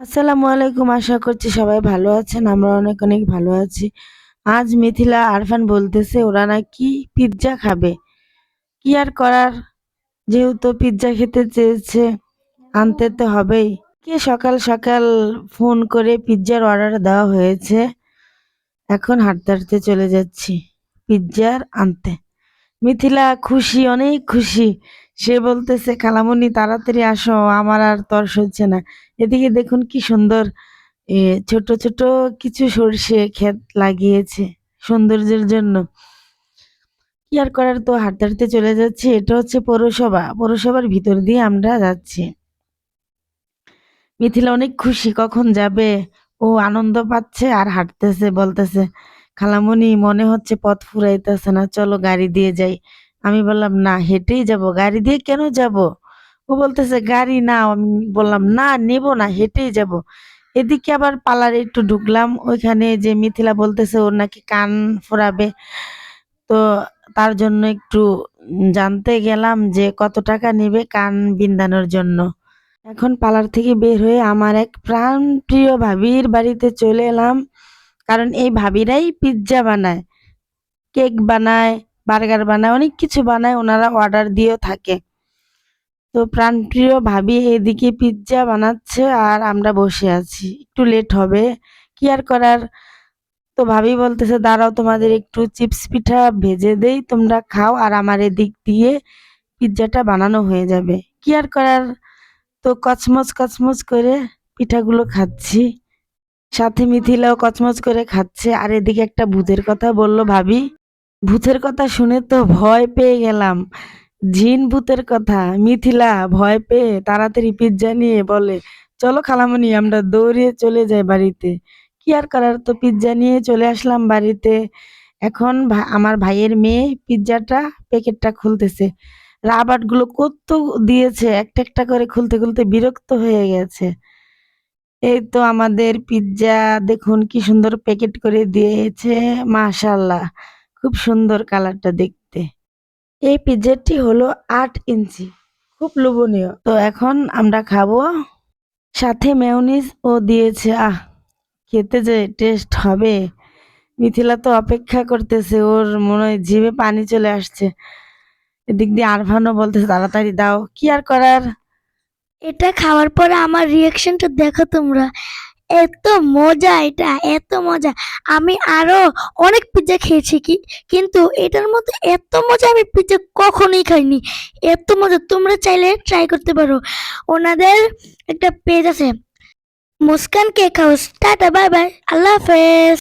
আসসালামু আলাইকুম, আশা করছি সবাই ভালো আছেন, আমরা অনেক অনেক ভালো আছি। আজ মিথিলা আরফান বলতেছে, ওরা নাকি পিৎজা খাবে। কি আর করার? যেহেতু পিৎজা খেতে চেয়েছে, আনতে তো হবেই। কে সকাল সকাল ফোন করে পিৎজার অর্ডার দেওয়া হয়েছে, এখন হাঁটতে হাঁটতে চলে যাচ্ছি, পিৎজার আনতে। মিথিলা খুশি, অনেক খুশি। সে বলতেছে খালামণি তাড়াতাড়ি আসো, আমার আর তর সইছে না। এদিকে দেখুন কি সুন্দর ছোট ছোট কিছু সর্ষে ক্ষেত লাগিয়েছে সৌন্দর্যের জন্য। কি আর করার, তো হাঁটতে হাঁটতে চলে যাচ্ছে। এটা হচ্ছে পৌরসভা। পৌরসভার ভিতর দিয়ে আমরা যাচ্ছি। মিথিলা অনেক খুশি, কখন যাবে? ও আনন্দ পাচ্ছে আর হাঁটতেছে, বলতেছে খালামণি মনে হচ্ছে পথ ফুরাইতেছে না, চলো গাড়ি দিয়ে যাই। আমি বললাম, না, হেঁটেই যাব। গাড়ি দিয়ে কেন যাব? ও বলতেছে, গাড়ি না। আমি বললাম, না, নেব না, হেঁটেই যাব। এদিকে আবার পার্লারে একটু ঢুকলাম। ওইখানে যে মিথিলা বলতেছে, ওর নাকি কান ফোরাবে। তো তার জন্য একটু জানতে গেলাম যে কত টাকা নেবে কান বিন্দানোর জন্য। এখন পার্লার থেকে বের হয়ে আমার এক প্রাণ প্রিয় ভাবির বাড়িতে চলে এলাম। কারণ এই ভাবিরাই পিৎজা বানায় কেক বানায় বার্গার বানায়, অনেক কিছু বানায়, ওনারা অর্ডার দিয়েও থাকে। তো প্রাণপ্রিয় ভাবি এদিকে পিৎজা বানাচ্ছে আর আমরা বসে আছি। একটু লেট হবে, কি আর করার? তো ভাবি বলতেছে, দাঁড়াও, তোমাদের একটু চিপস পিঠা ভেজে দেই, তোমরা খাও আর আমার এদিক দিয়ে পিৎজাটা বানানো হয়ে যাবে। কি আর করার? তো কচমচ কচমচ করে পিঠাগুলো খাচ্ছি। সাথে মিথিলাও কচমচ করে খাচ্ছে, আর এদিকে একটা ভূতের কথা বলল, ভাবি, ভূতের কথা শুনে তো ভয় পেয়ে গেলাম। জিন ভূতের কথা, মিথিলা ভয় পেয়ে তাড়াতাড়ি পিৎজা নিয়ে বলে, চলো খালামনি আমরা দৌড়িয়ে চলে যাই বাড়িতে। কি আর করার, তো পিৎজা নিয়ে চলে আসলাম বাড়িতে। এখন আমার ভাইয়ের মেয়ে পিৎজাটা, প্যাকেটটা খুলতেছে। রাবারগুলো কত দিয়েছে, একটা একটা করে খুলতে খুলতে বিরক্ত হয়ে গেছে। এই তো আমাদের পিৎজা দেখুন কি সুন্দর প্যাকেট করে দিয়েছে মাশাল্লাহ খুব সুন্দর কালারটা দেখতে। এই পিৎজাটি হলো আট ইঞ্চি, খুব লোভনীয়। তো এখন আমরা খাব সাথে মেয়নিজ ও দিয়েছে। আহ, খেতে যে টেস্ট হবে। মিথিলা তো অপেক্ষা করতেছে, ওর মনে হয় জিভে পানি চলে আসছে। এদিক দিয়ে আরফানও বলতেছে, তাড়াতাড়ি দাও। কি আর করার? এটা খাওয়ার পরে আমার রিয়াকশনটা দেখো তোমরা। এত মজা এটা, এত মজা। আমি আরও অনেক পিৎজা খেয়েছি কি, কিন্তু এটার মধ্যে এত মজা আমি পিৎজা কখনোই খাইনি। এত মজা, তোমরা চাইলে ট্রাই করতে পারো। ওনাদের একটা পেজ আছে। Muskan cake house tata bye bye আল্লাহ হাফেজ।